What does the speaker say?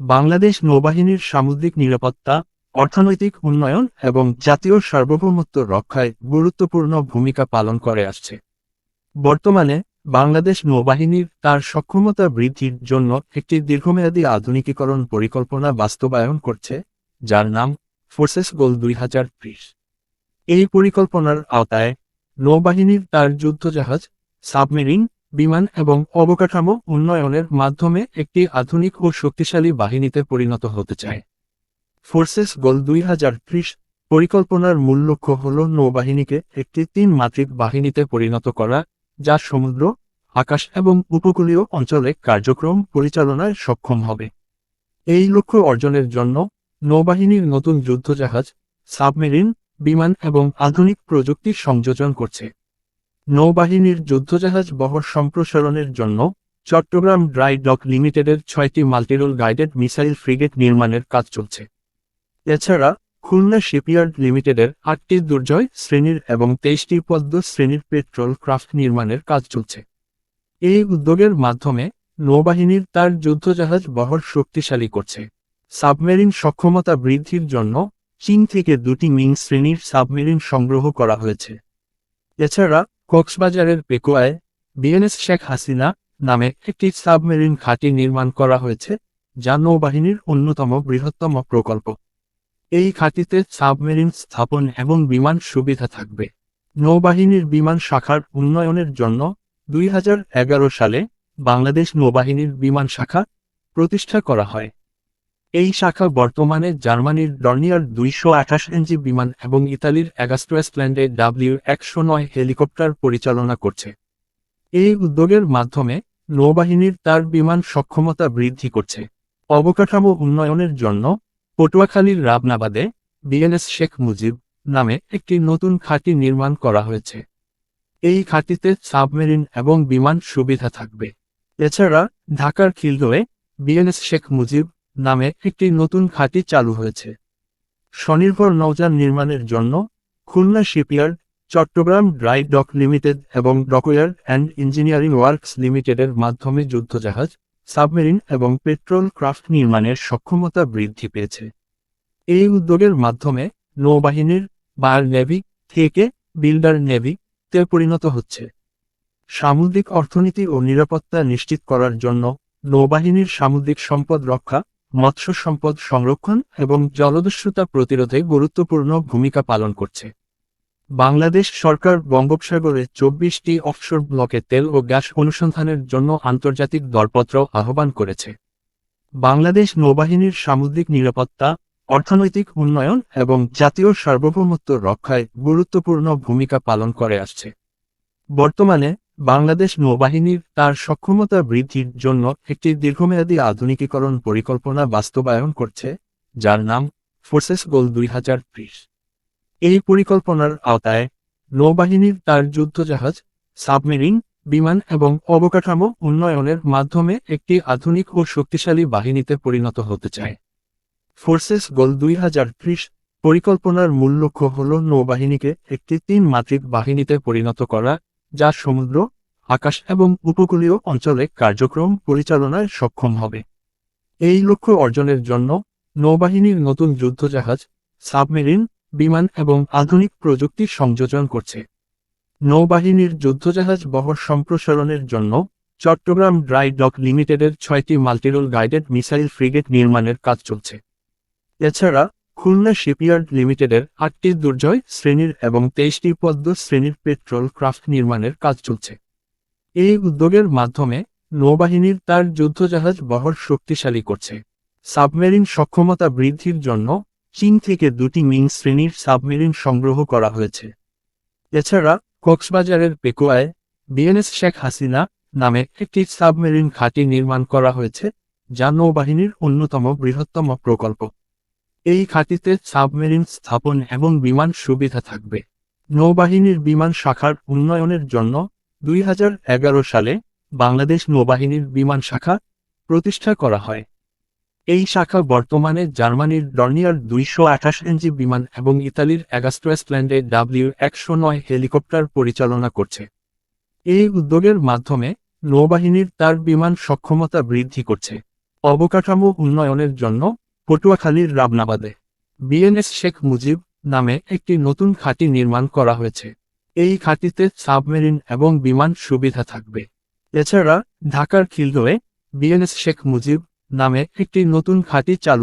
বাংলাদেশ নৌবাহিনীর সামুদ্রিক নিরাপত্তা, অর্থনৈতিক উন্নয়ন এবং জাতীয় সার্বভৌমত্ব রক্ষায় গুরুত্বপূর্ণ ভূমিকা পালন করে আসছে। বর্তমানে, বাংলাদেশ নৌবাহিনীর তার সক্ষমতা বৃদ্ধির জন্য একটি দীর্ঘমেয়াদী আধুনিকীকরণ পরিকল্পনা বাস্তবায়ন করছে, যার নাম ফোর্সেস গোল দুই হাজার ত্রিশ। এই পরিকল্পনার আওতায় নৌবাহিনীর তার যুদ্ধজাহাজ, সাবমেরিন বিমান এবং অবকাঠামো উন্নয়নের মাধ্যমে একটি আধুনিক ও শক্তিশালী বাহিনীতে পরিণত হতে চায়। ফোর্সেস গোল দুই হাজার ত্রিশ পরিকল্পনার মূল লক্ষ্য হল নৌবাহিনীকে একটি তিন মাত্রিক বাহিনীতে পরিণত করা, যা সমুদ্র, আকাশ এবং উপকূলীয় অঞ্চলে কার্যক্রম পরিচালনায় সক্ষম হবে। এই লক্ষ্য অর্জনের জন্য নৌবাহিনীর নতুন যুদ্ধজাহাজ, সাবমেরিন, বিমান এবং আধুনিক প্রযুক্তির সংযোজন করছে। নৌবাহিনীর যুদ্ধজাহাজ বহর সম্প্রসারণের জন্য চট্টগ্রাম ড্রাই ডক লিমিটেডের ছয়টি মাল্টিরোল গাইডেড মিসাইল ফ্রিগেট নির্মাণের কাজ চলছে। এছাড়া খুলনা শিপইয়ার্ড লিমিটেডের আটটি দুর্জয় শ্রেণির এবং তেইশটি পদ্ম শ্রেণির পেট্রোল ক্রাফট নির্মাণের কাজ চলছে। এই উদ্যোগের মাধ্যমে নৌবাহিনীর তার যুদ্ধজাহাজ বহর শক্তিশালী করছে। সাবমেরিন সক্ষমতা বৃদ্ধির জন্য চীন থেকে দুটি মিং শ্রেণির সাবমেরিন সংগ্রহ করা হয়েছে। এছাড়া কক্সবাজারের পেকুয়ায় বিএনএস শেখ হাসিনা নামে একটি সাবমেরিন ঘাঁটি নির্মাণ করা হয়েছে, যা নৌবাহিনীর অন্যতম বৃহত্তম প্রকল্প। এই ঘাঁটিতে সাবমেরিন স্থাপন এবং বিমান সুবিধা থাকবে। নৌবাহিনীর বিমান শাখার উন্নয়নের জন্য দুই হাজার এগারো সালে বাংলাদেশ নৌবাহিনীর বিমান শাখা প্রতিষ্ঠা করা হয়। এই শাখা বর্তমানে জার্মানির ডর্নিয়ার দুইশো আঠাশ এনজি বিমান এবং ইতালির অ্যাগাস্ট্রাসল্যান্ডে ডাব্লিউ একশো নয় হেলিকপ্টার পরিচালনা করছে। এই উদ্যোগের মাধ্যমে নৌবাহিনীর তার বিমান সক্ষমতা বৃদ্ধি করছে। অবকাঠামো উন্নয়নের জন্য পটুয়াখালীর রাবনাবাদে বিএনএস শেখ মুজিব নামে একটি নতুন খাঁটি নির্মাণ করা হয়েছে। এই খাঁটিতে সাবমেরিন এবং বিমান সুবিধা থাকবে। এছাড়া ঢাকার খিলদোয়ে বিএনএস শেখ মুজিব নামে একটি নতুন ঘাঁটি চালু হয়েছে। স্বনির্ভর নৌযান নির্মাণের জন্য Khulna shipyard, Chattogram dry dock limited এবং ডকইয়ার্ড অ্যান্ড ইঞ্জিনিয়ারিং ওয়ার্কস লিমিটেডের মাধ্যমে যুদ্ধজাহাজ, সাবমেরিন এবং পেট্রোল ক্রাফট নির্মাণের সক্ষমতা বৃদ্ধি পেয়েছে। এই উদ্যোগের মাধ্যমে নৌবাহিনীর বায়ার নেভি থেকে বিল্ডার নেভি তে পরিণত হচ্ছে। সামুদ্রিক অর্থনীতি ও নিরাপত্তা নিশ্চিত করার জন্য নৌবাহিনীর সামুদ্রিক সম্পদ রক্ষা মৎস্য সম্পদ সংরক্ষণ এবং জলদস্যুতা প্রতিরোধে গুরুত্বপূর্ণ ভূমিকা পালন করছে। বাংলাদেশ সরকার বঙ্গোপসাগরে চব্বিশটি অফশোর ব্লকে তেল ও গ্যাস অনুসন্ধানের জন্য আন্তর্জাতিক দরপত্র আহ্বান করেছে। বাংলাদেশ নৌবাহিনীর সামুদ্রিক নিরাপত্তা, অর্থনৈতিক উন্নয়ন এবং জাতীয় সার্বভৌমত্ব রক্ষায় গুরুত্বপূর্ণ ভূমিকা পালন করে আসছে। বর্তমানে বাংলাদেশ নৌবাহিনীর তার সক্ষমতা বৃদ্ধির জন্য একটি দীর্ঘমেয়াদী আধুনিকীকরণ পরিকল্পনা বাস্তবায়ন করছে, যার নাম ফোর্সেস গোল দুই হাজার ত্রিশ। এই পরিকল্পনার আওতায় নৌবাহিনীর তার যুদ্ধজাহাজ, সাবমেরিন, বিমান এবং অবকাঠামো উন্নয়নের মাধ্যমে একটি আধুনিক ও শক্তিশালী বাহিনীতে পরিণত হতে চায়। ফোর্সেস গোল দুই হাজার ত্রিশ পরিকল্পনার মূল লক্ষ্য হল নৌবাহিনীকে একটি তিন মাত্রিক বাহিনীতে পরিণত করা যা সমুদ্র, আকাশ এবং উপকূলীয় অঞ্চলে কার্যক্রম পরিচালনায় সক্ষম হবে। এই লক্ষ্য অর্জনের জন্য নৌবাহিনীর নতুন যুদ্ধজাহাজ, সাবমেরিন, বিমান এবং আধুনিক প্রযুক্তি সংযোজন করছে। নৌবাহিনীর যুদ্ধজাহাজ বহর সম্প্রসারণের জন্য চট্টগ্রাম ড্রাই ডক লিমিটেডের ছয়টি মাল্টিরোল গাইডেড মিসাইল ফ্রিগেট নির্মাণের কাজ চলছে। এছাড়া খুলনা শিপইয়ার্ড লিমিটেডের আটটি দুর্জয় শ্রেণির এবং তেইশটি পদ্ম শ্রেণির পেট্রোল ক্রাফট নির্মাণের কাজ চলছে। এই উদ্যোগের মাধ্যমে নৌবাহিনীর তার যুদ্ধজাহাজ বহর শক্তিশালী করছে। সাবমেরিন সক্ষমতা বৃদ্ধির জন্য চীন থেকে দুটি মিং শ্রেণির সাবমেরিন সংগ্রহ করা হয়েছে। এছাড়া কক্সবাজারের পেকুয়ায় বিএনএস শেখ হাসিনা নামে একটি সাবমেরিন ঘাঁটি নির্মাণ করা হয়েছে, যা নৌবাহিনীর অন্যতম বৃহত্তম প্রকল্প। এই ঘাঁটিতে সাবমেরিন স্থাপন এবং বিমান সুবিধা থাকবে। নৌবাহিনীর বিমান শাখার উন্নয়নের জন্য দুই হাজার এগারো সালে বাংলাদেশ নৌবাহিনীর বিমান শাখা প্রতিষ্ঠা করা হয়। এই শাখা বর্তমানে জার্মানির ডর্নিয়ার দুইশো আঠাশ এনজি বিমান এবং ইতালির অ্যাগাস্ট্রাসল্যান্ডে ডাব্লিউ একশো নয় হেলিকপ্টার পরিচালনা করছে। এই উদ্যোগের মাধ্যমে নৌবাহিনীর তার বিমান সক্ষমতা বৃদ্ধি করছে। অবকাঠামো উন্নয়নের জন্য পটুয়াখালীর রাবনাবাদে। বিএনএস শেখ মুজিব নামে একটি নতুন খাঁটি নির্মাণ করা হয়েছে। এই খাঁটিতে সাবমেরিন এবং বিমান সুবিধা থাকবে। এছাড়া ঢাকার খিলগাঁওয়ে বিএনএস শেখ মুজিব নামে একটি নতুন খাঁটি চালু